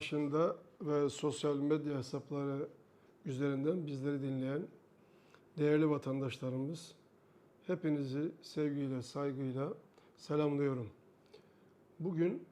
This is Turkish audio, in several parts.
dışında ve sosyal medya hesapları üzerinden bizleri dinleyen değerli vatandaşlarımız hepinizi sevgiyle, saygıyla selamlıyorum. Bugün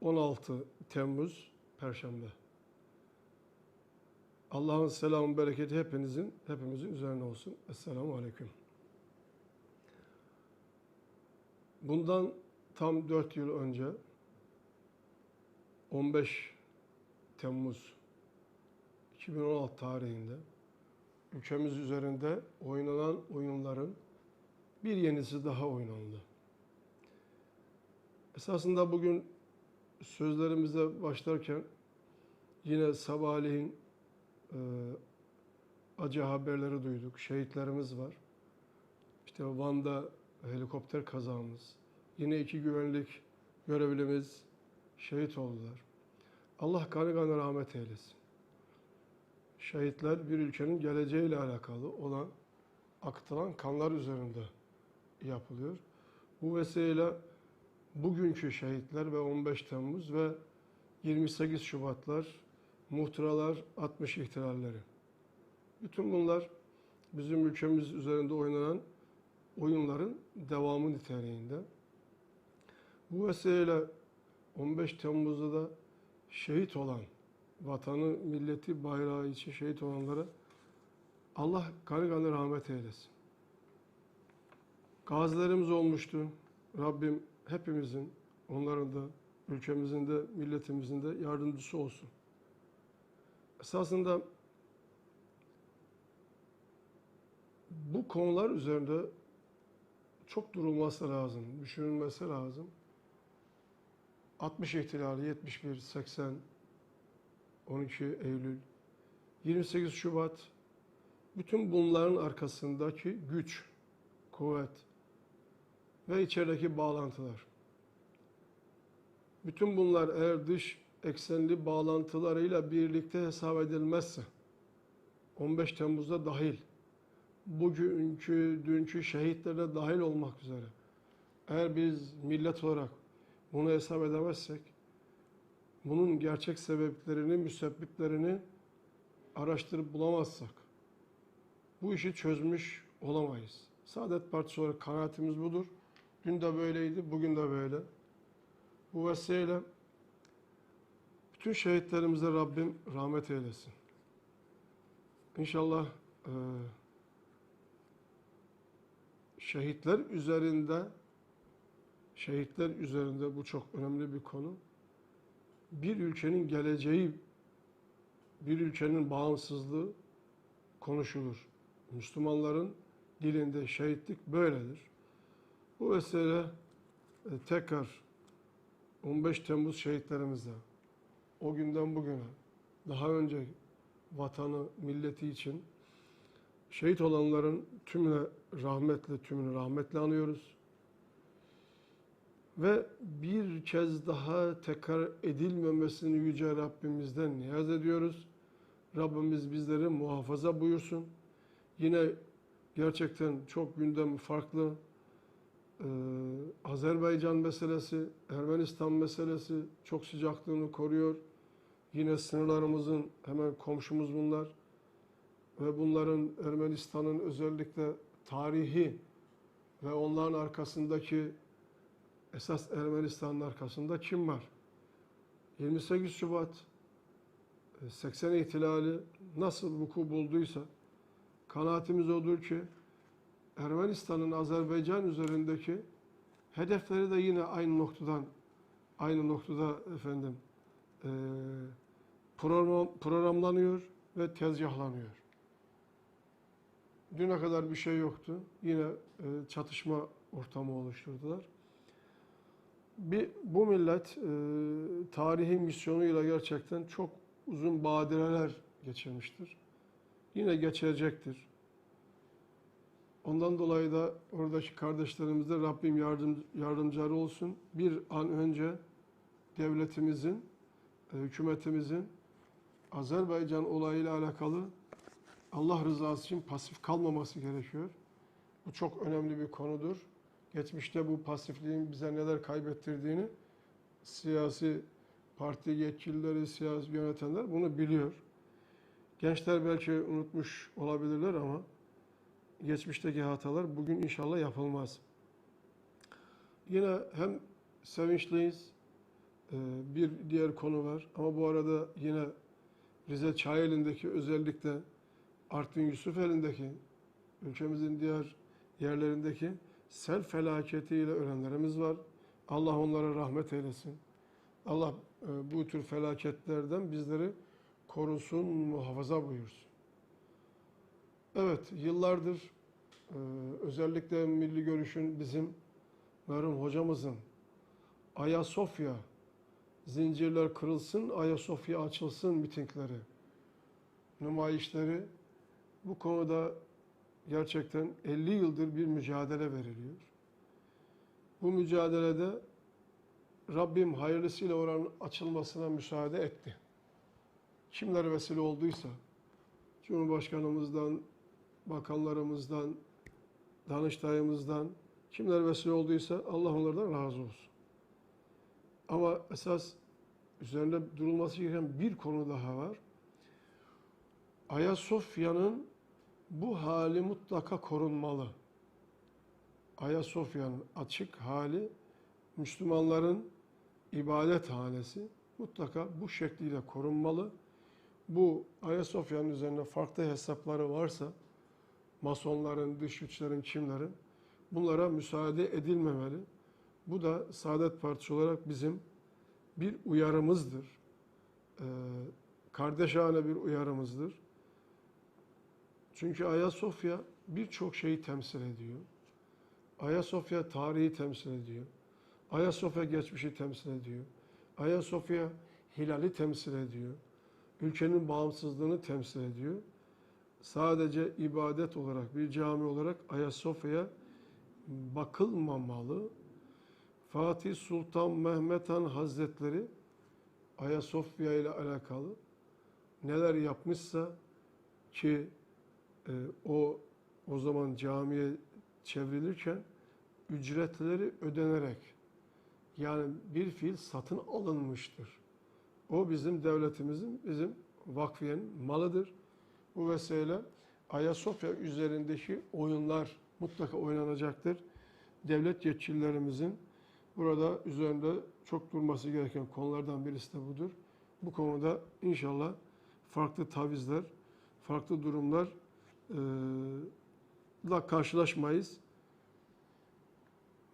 16 Temmuz Perşembe. Allah'ın selamı, bereketi hepinizin, hepimizin üzerine olsun. Esselamu Aleyküm. Bundan tam 4 yıl önce 15 Temmuz 2016 tarihinde ülkemiz üzerinde oynanan oyunların bir yenisi daha oynandı. Esasında bugün sözlerimize başlarken yine sabahleyin e, acı haberleri duyduk. Şehitlerimiz var. İşte Van'da helikopter kazamız. Yine iki güvenlik görevlimiz şehit oldular. Allah kanı kanı rahmet eylesin. Şehitler bir ülkenin geleceğiyle alakalı olan akıtılan kanlar üzerinde yapılıyor. Bu vesileyle bugünkü şehitler ve 15 Temmuz ve 28 Şubatlar, muhtıralar, 60 ihtilalleri. Bütün bunlar bizim ülkemiz üzerinde oynanan oyunların devamı niteliğinde. Bu vesileyle 15 Temmuz'da da şehit olan, vatanı, milleti, bayrağı için şehit olanlara Allah kanı kanı rahmet eylesin. Gazilerimiz olmuştu. Rabbim hepimizin, onların da, ülkemizin de, milletimizin de yardımcısı olsun. Esasında bu konular üzerinde çok durulması lazım, düşünülmesi lazım. 60 ihtilali, 71, 80, 12 Eylül, 28 Şubat, bütün bunların arkasındaki güç, kuvvet ve içerideki bağlantılar. Bütün bunlar eğer dış eksenli bağlantılarıyla birlikte hesap edilmezse, 15 Temmuz'da dahil, bugünkü, dünkü şehitlere dahil olmak üzere, eğer biz millet olarak bunu hesap edemezsek, bunun gerçek sebeplerini, müsebbiplerini araştırıp bulamazsak, bu işi çözmüş olamayız. Saadet Partisi olarak kanaatimiz budur. Dün de böyleydi, bugün de böyle. Bu vesileyle bütün şehitlerimize Rabbim rahmet eylesin. İnşallah e, şehitler üzerinde şehitler üzerinde bu çok önemli bir konu. Bir ülkenin geleceği, bir ülkenin bağımsızlığı konuşulur. Müslümanların dilinde şehitlik böyledir. Bu vesile e, tekrar 15 Temmuz şehitlerimizle o günden bugüne daha önce vatanı, milleti için şehit olanların tümüne rahmetle, tümünü rahmetle anıyoruz. Ve bir kez daha tekrar edilmemesini Yüce Rabbimizden niyaz ediyoruz. Rabbimiz bizleri muhafaza buyursun. Yine gerçekten çok gündem farklı. Ee, Azerbaycan meselesi, Ermenistan meselesi çok sıcaklığını koruyor. Yine sınırlarımızın hemen komşumuz bunlar. Ve bunların Ermenistan'ın özellikle tarihi ve onların arkasındaki esas Ermenistan'ın arkasında kim var? 28 Şubat 80 ihtilali nasıl vuku bulduysa kanaatimiz odur ki Ermenistan'ın Azerbaycan üzerindeki hedefleri de yine aynı noktadan aynı noktada efendim e, program, programlanıyor ve tezgahlanıyor. Düne kadar bir şey yoktu. Yine e, çatışma ortamı oluşturdular. Bir, bu millet e, tarihi misyonuyla gerçekten çok uzun badireler geçirmiştir. Yine geçecektir. Ondan dolayı da oradaki kardeşlerimize Rabbim yardım, yardımcıları olsun. Bir an önce devletimizin, e, hükümetimizin Azerbaycan olayıyla alakalı Allah rızası için pasif kalmaması gerekiyor. Bu çok önemli bir konudur. Geçmişte bu pasifliğin bize neler kaybettirdiğini siyasi parti yetkilileri, siyasi yönetenler bunu biliyor. Gençler belki unutmuş olabilirler ama geçmişteki hatalar bugün inşallah yapılmaz. Yine hem sevinçliyiz, e, bir diğer konu var ama bu arada yine Rize Çayeli'ndeki özellikle Artvin Yusufeli'ndeki ülkemizin diğer yerlerindeki sel felaketiyle ölenlerimiz var. Allah onlara rahmet eylesin. Allah e, bu tür felaketlerden bizleri korusun, muhafaza buyursun. Evet, yıllardır e, özellikle Milli Görüş'ün bizim merhum hocamızın Ayasofya zincirler kırılsın, Ayasofya açılsın mitingleri, nümayişleri bu konuda gerçekten 50 yıldır bir mücadele veriliyor. Bu mücadelede Rabbim hayırlısıyla oranın açılmasına müsaade etti. Kimler vesile olduysa, Cumhurbaşkanımızdan, bakanlarımızdan, Danıştayımızdan, kimler vesile olduysa Allah onlardan razı olsun. Ama esas üzerinde durulması gereken bir konu daha var. Ayasofya'nın bu hali mutlaka korunmalı. Ayasofya'nın açık hali Müslümanların ibadet hanesi mutlaka bu şekliyle korunmalı. Bu Ayasofya'nın üzerinde farklı hesapları varsa masonların, dış güçlerin, kimlerin bunlara müsaade edilmemeli. Bu da Saadet Partisi olarak bizim bir uyarımızdır. Ee, kardeşane bir uyarımızdır. Çünkü Ayasofya birçok şeyi temsil ediyor. Ayasofya tarihi temsil ediyor. Ayasofya geçmişi temsil ediyor. Ayasofya hilali temsil ediyor. Ülkenin bağımsızlığını temsil ediyor. Sadece ibadet olarak, bir cami olarak Ayasofya'ya bakılmamalı. Fatih Sultan Mehmet Han Hazretleri Ayasofya ile alakalı neler yapmışsa ki e, o o zaman camiye çevrilirken ücretleri ödenerek yani bir fiil satın alınmıştır. O bizim devletimizin, bizim vakfiyenin malıdır. Bu vesileyle Ayasofya üzerindeki oyunlar mutlaka oynanacaktır. Devlet yetkililerimizin burada üzerinde çok durması gereken konulardan birisi de budur. Bu konuda inşallah farklı tavizler, farklı durumlar la karşılaşmayız.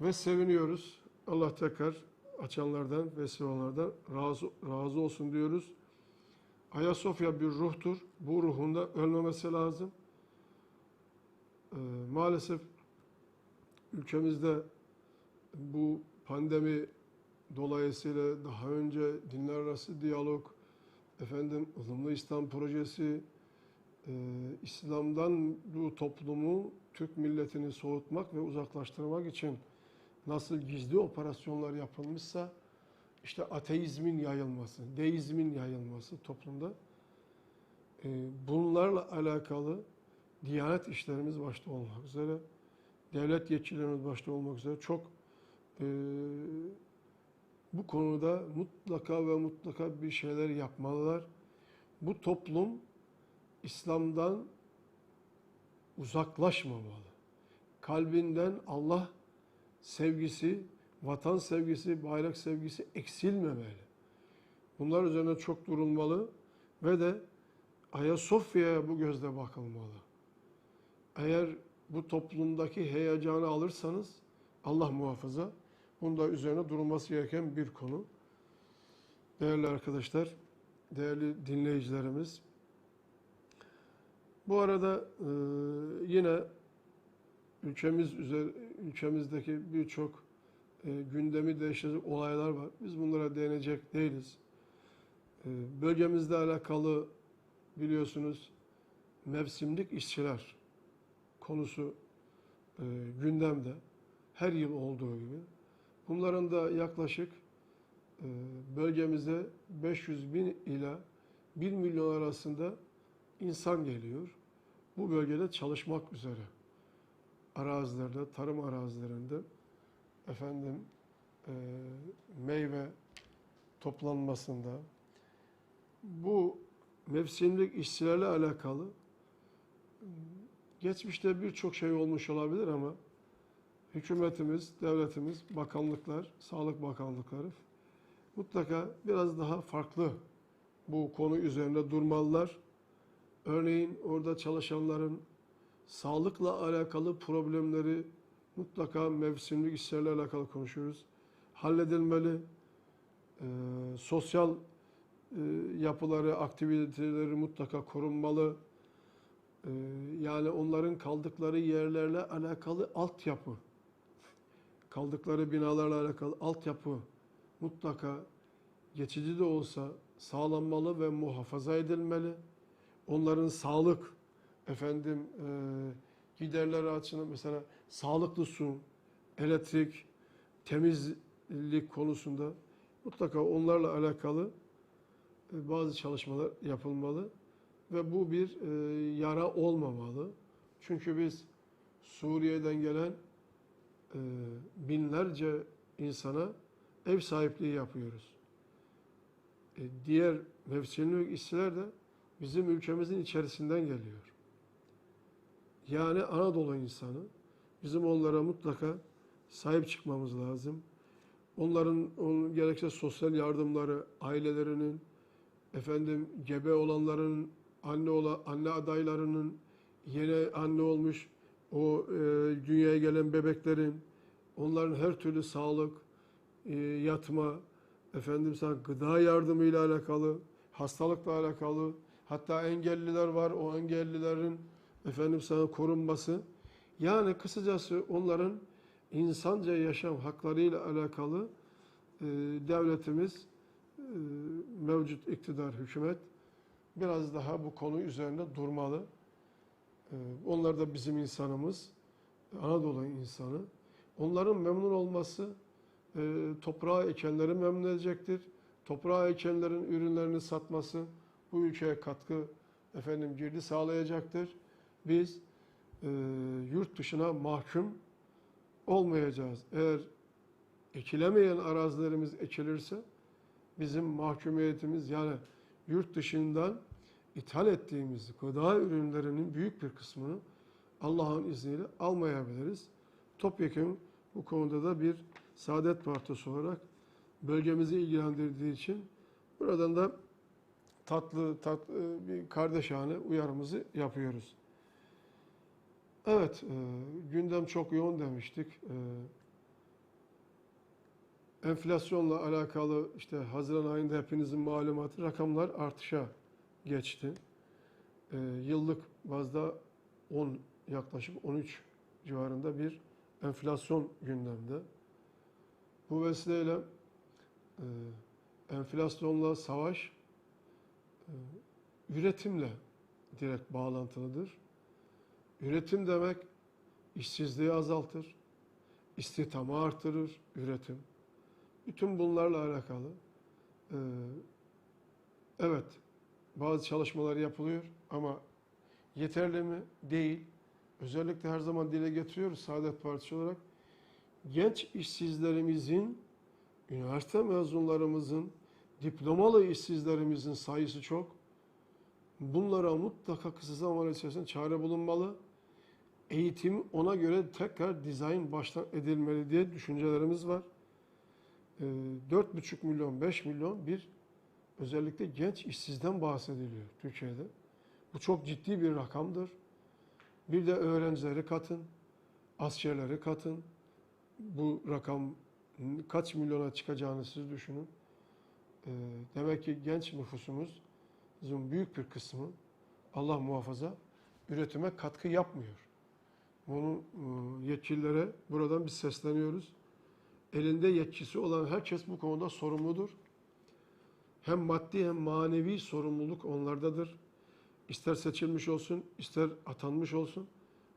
Ve seviniyoruz. Allah tekrar açanlardan, vesile olanlardan razı, razı olsun diyoruz. Ayasofya bir ruhtur. Bu ruhunda ölmemesi lazım. Ee, maalesef ülkemizde bu pandemi dolayısıyla daha önce dinler arası diyalog, efendim ılımlı İslam projesi, e, İslam'dan bu toplumu, Türk milletini soğutmak ve uzaklaştırmak için nasıl gizli operasyonlar yapılmışsa işte ateizmin yayılması, deizmin yayılması toplumda e, bunlarla alakalı Diyanet işlerimiz başta olmak üzere, devlet yetkililerimiz başta olmak üzere çok e, bu konuda mutlaka ve mutlaka bir şeyler yapmalılar. Bu toplum İslam'dan uzaklaşmamalı. Kalbinden Allah sevgisi, vatan sevgisi, bayrak sevgisi eksilmemeli. Bunlar üzerine çok durulmalı ve de Ayasofya'ya bu gözle bakılmalı. Eğer bu toplumdaki heyecanı alırsanız Allah muhafaza bunda üzerine durulması gereken bir konu. Değerli arkadaşlar, değerli dinleyicilerimiz, bu arada e, yine ülkemiz üzeri, ülkemizdeki birçok e, gündemi değiştirecek olaylar var. Biz bunlara değinecek değiliz. E, bölgemizle alakalı biliyorsunuz mevsimlik işçiler konusu e, gündemde. Her yıl olduğu gibi. Bunların da yaklaşık e, bölgemize 500 bin ila 1 milyon arasında insan geliyor. Bu bölgede çalışmak üzere. Arazilerde, tarım arazilerinde efendim e, meyve, toplanmasında bu mevsimlik işçilerle alakalı geçmişte birçok şey olmuş olabilir ama hükümetimiz, devletimiz, bakanlıklar, sağlık bakanlıkları mutlaka biraz daha farklı bu konu üzerinde durmalılar. Örneğin orada çalışanların sağlıkla alakalı problemleri mutlaka mevsimlik işlerle alakalı konuşuyoruz. Halledilmeli. Ee, sosyal e, yapıları, aktiviteleri mutlaka korunmalı. Ee, yani onların kaldıkları yerlerle alakalı altyapı, kaldıkları binalarla alakalı altyapı mutlaka geçici de olsa sağlanmalı ve muhafaza edilmeli. Onların sağlık, efendim e, giderleri açısından mesela sağlıklı su, elektrik, temizlik konusunda mutlaka onlarla alakalı e, bazı çalışmalar yapılmalı ve bu bir e, yara olmamalı. Çünkü biz Suriye'den gelen e, binlerce insana ev sahipliği yapıyoruz. E, diğer mevsimlik işçiler de bizim ülkemizin içerisinden geliyor. Yani Anadolu insanı. Bizim onlara mutlaka sahip çıkmamız lazım. Onların onun gerekse sosyal yardımları, ailelerinin, efendim gebe olanların, anne ola, anne adaylarının, yeni anne olmuş o e, dünyaya gelen bebeklerin, onların her türlü sağlık, e, yatma, efendim sana gıda yardımı ile alakalı, hastalıkla alakalı, hatta engelliler var, o engellilerin efendim sana korunması. Yani kısacası onların insanca yaşam haklarıyla alakalı e, devletimiz, e, mevcut iktidar, hükümet biraz daha bu konu üzerinde durmalı. E, onlar da bizim insanımız, Anadolu insanı. Onların memnun olması e, toprağa ekenleri memnun edecektir. Toprağa ekenlerin ürünlerini satması bu ülkeye katkı efendim girdi sağlayacaktır. Biz e, yurt dışına mahkum olmayacağız. Eğer ekilemeyen arazilerimiz ekilirse bizim mahkumiyetimiz yani yurt dışından ithal ettiğimiz gıda ürünlerinin büyük bir kısmını Allah'ın izniyle almayabiliriz. Topyekun bu konuda da bir Saadet Partisi olarak bölgemizi ilgilendirdiği için buradan da tatlı, tatlı bir kardeşane uyarımızı yapıyoruz. Evet, e, gündem çok yoğun demiştik. E, enflasyonla alakalı işte Haziran ayında hepinizin malumatı rakamlar artışa geçti. E, yıllık bazda 10 yaklaşık 13 civarında bir enflasyon gündemde. Bu vesileyle e, enflasyonla savaş e, üretimle direkt bağlantılıdır. Üretim demek işsizliği azaltır, istihdamı artırır, üretim. Bütün bunlarla alakalı e, evet bazı çalışmalar yapılıyor ama yeterli mi? Değil. Özellikle her zaman dile getiriyoruz Saadet Partisi olarak. Genç işsizlerimizin, üniversite mezunlarımızın, diplomalı işsizlerimizin sayısı çok. Bunlara mutlaka kısa zaman içerisinde çare bulunmalı. Eğitim ona göre tekrar dizayn baştan edilmeli diye düşüncelerimiz var. Ee, 4,5 milyon, 5 milyon bir özellikle genç işsizden bahsediliyor Türkiye'de. Bu çok ciddi bir rakamdır. Bir de öğrencileri katın, askerleri katın. Bu rakam kaç milyona çıkacağını siz düşünün. Ee, demek ki genç nüfusumuz büyük bir kısmı Allah muhafaza üretime katkı yapmıyor. Bunu e, yetkililere buradan biz sesleniyoruz. Elinde yetkisi olan herkes bu konuda sorumludur. Hem maddi hem manevi sorumluluk onlardadır. İster seçilmiş olsun, ister atanmış olsun.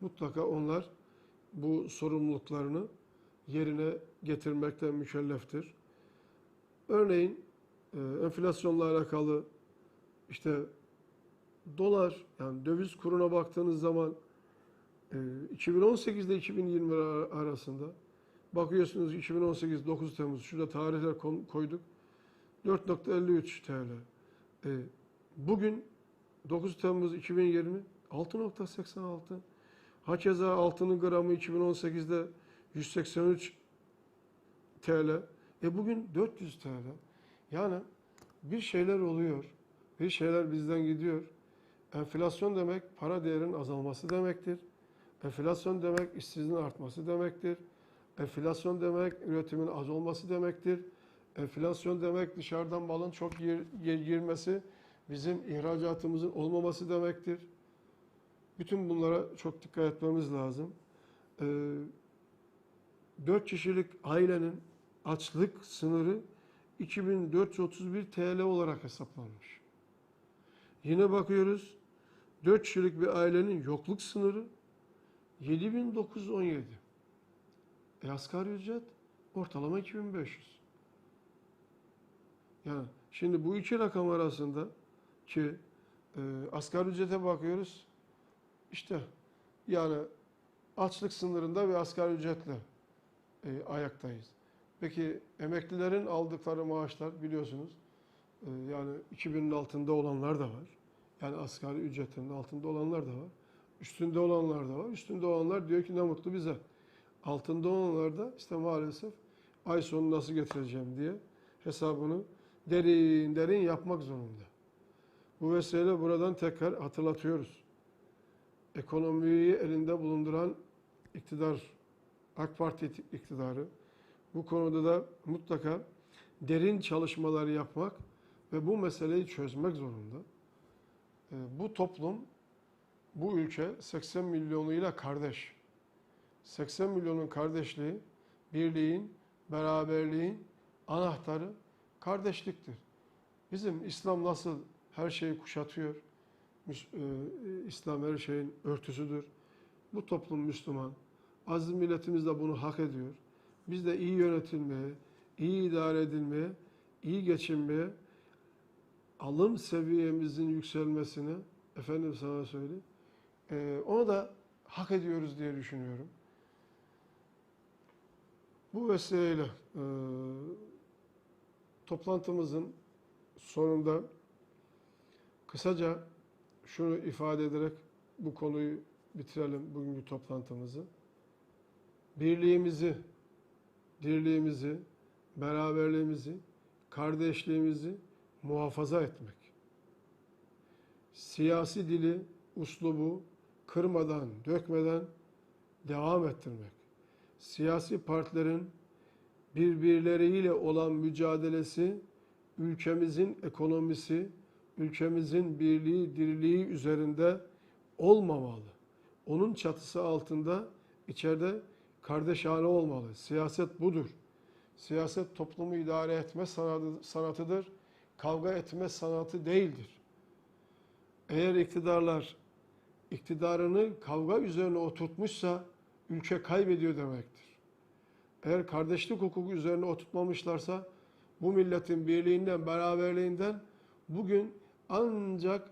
Mutlaka onlar bu sorumluluklarını yerine getirmekten mükelleftir. Örneğin e, enflasyonla alakalı işte dolar yani döviz kuruna baktığınız zaman 2018 ile 2020 arasında bakıyorsunuz 2018 9 Temmuz şurada tarihler koyduk. 4.53 TL. E, bugün 9 Temmuz 2020 6.86. Hakeza altının gramı 2018'de 183 TL. E bugün 400 TL. Yani bir şeyler oluyor. Bir şeyler bizden gidiyor. Enflasyon demek para değerinin azalması demektir. Enflasyon demek işsizliğin artması demektir. Enflasyon demek üretimin az olması demektir. Enflasyon demek dışarıdan malın çok gir- gir- girmesi, bizim ihracatımızın olmaması demektir. Bütün bunlara çok dikkat etmemiz lazım. Ee, 4 kişilik ailenin açlık sınırı 2431 TL olarak hesaplanmış. Yine bakıyoruz 4 kişilik bir ailenin yokluk sınırı 7917. E asgari ücret ortalama 2500. Yani şimdi bu iki rakam arasında ki e, asgari ücrete bakıyoruz. İşte yani açlık sınırında ve asgari ücretle e, ayaktayız. Peki emeklilerin aldıkları maaşlar biliyorsunuz e, yani 2000'in altında olanlar da var. Yani asgari ücretinin altında olanlar da var. Üstünde olanlar da var. Üstünde olanlar diyor ki ne mutlu bize. Altında olanlar da işte maalesef ay sonu nasıl getireceğim diye hesabını derin derin yapmak zorunda. Bu vesileyle buradan tekrar hatırlatıyoruz. Ekonomiyi elinde bulunduran iktidar, AK Parti iktidarı bu konuda da mutlaka derin çalışmalar yapmak ve bu meseleyi çözmek zorunda. Ee, Bu toplum, bu ülke 80 milyonuyla kardeş. 80 milyonun kardeşliği, birliğin, beraberliğin anahtarı kardeşliktir. Bizim İslam nasıl her şeyi kuşatıyor, e, İslam her şeyin örtüsüdür. Bu toplum Müslüman. Aziz milletimiz de bunu hak ediyor. Biz de iyi yönetilmeye, iyi idare edilmeye, iyi geçinmeye, alım seviyemizin yükselmesine, efendim sana söyleyeyim, e, onu da hak ediyoruz diye düşünüyorum. Bu vesileyle e, toplantımızın sonunda kısaca şunu ifade ederek bu konuyu bitirelim bugünkü toplantımızı. Birliğimizi, dirliğimizi, beraberliğimizi, kardeşliğimizi muhafaza etmek. Siyasi dili, uslubu kırmadan, dökmeden devam ettirmek. Siyasi partilerin birbirleriyle olan mücadelesi ülkemizin ekonomisi, ülkemizin birliği, diriliği üzerinde olmamalı. Onun çatısı altında içeride kardeşhane olmalı. Siyaset budur. Siyaset toplumu idare etme sanatı- sanatıdır. Kavga etme sanatı değildir. Eğer iktidarlar iktidarını kavga üzerine oturtmuşsa ülke kaybediyor demektir. Eğer kardeşlik hukuku üzerine oturtmamışlarsa bu milletin birliğinden, beraberliğinden bugün ancak